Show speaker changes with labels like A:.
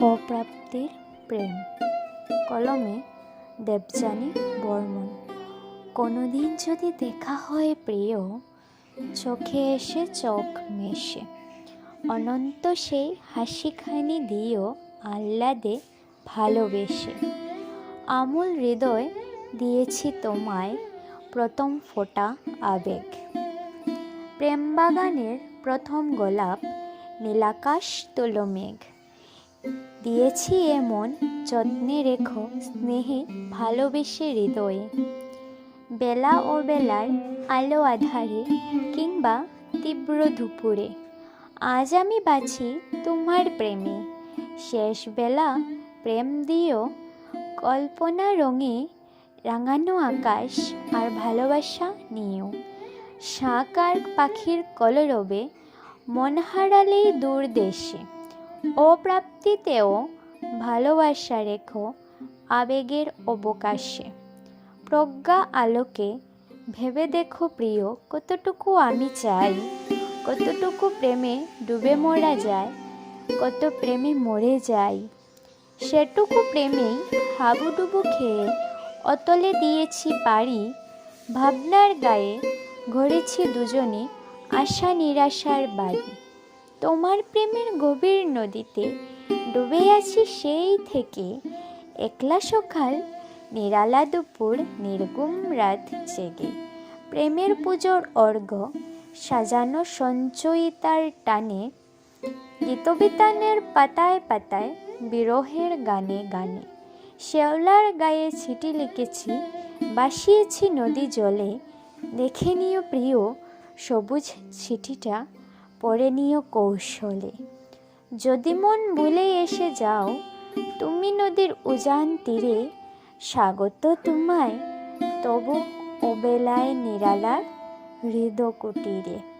A: অপ্রাপ্তির প্রেম। কলমে দেবযানী বর্মন। কোনোদিন যদি দেখা হয় প্রিয়, চোখে এসে চোখ মেশে। অনন্ত সেই হাসিখানি দিও আহ্লাদে ভালোবেসে। আমূল হৃদয় দিয়েছি তোমায়, প্রথম ফোঁটা আবেগ। প্রেমবাগানের প্রথম গোলাপ, নীলাকাশ তুলো মেঘ। দিয়েছি এমন যত্নে রেখো স্নেহে, ভালোবেসে হৃদয়ে। বেলা ও বেলার আলো আধারে কিংবা তীব্র দুপুরে। আজ আমি বাছি তোমার প্রেমে। শেষ বেলা প্রেম দিও কল্পনা রঙে রাঙানো আকাশ আর ভালোবাসা নিয়েও। শাঁখ আর পাখির কলরবে মন হারালেই দূর দেশে। অপ্রাপ্তিতেও ভালোবাসা রেখো আবেগের অবকাশে। প্রজ্ঞা আলোকে ভেবে দেখো প্রিয়, কতটুকু আমি চাই, কতটুকু প্রেমে ডুবে মরা যায়, কত প্রেমে মরে যাই। সেটুকু প্রেমেই হাবুডুবু খেয়ে অতলে দিয়েছি পারি, ভাবনার গায়ে গড়েছি দুজনে আশা নিরাশার বাড়ি। তোমার প্রেমের গভীর নদীতে ডুবে আছি সেই থেকে। একলা সকাল, নিরালা দুপুর, নির্গুম রাত জেগে। প্রেমের পুজোর অর্ঘ্য, সাজানো সঞ্চয়িতার টানে। গীতবিতানের পাতায় পাতায়, বিরহের গানে গানে। শেওলার গায়ে ছিটি লিখেছি, বাসিয়েছি নদী জলে। দেখে নিও প্রিয়, সবুজ ছিটিটা। পড়ে নিও কৌশলে। যদি মন ভুলে এসে যাও, তুমি নদীর উজান তীরে স্বাগত তোমায়, তবু ওবেলায় নিরালার হৃদ কুটিরে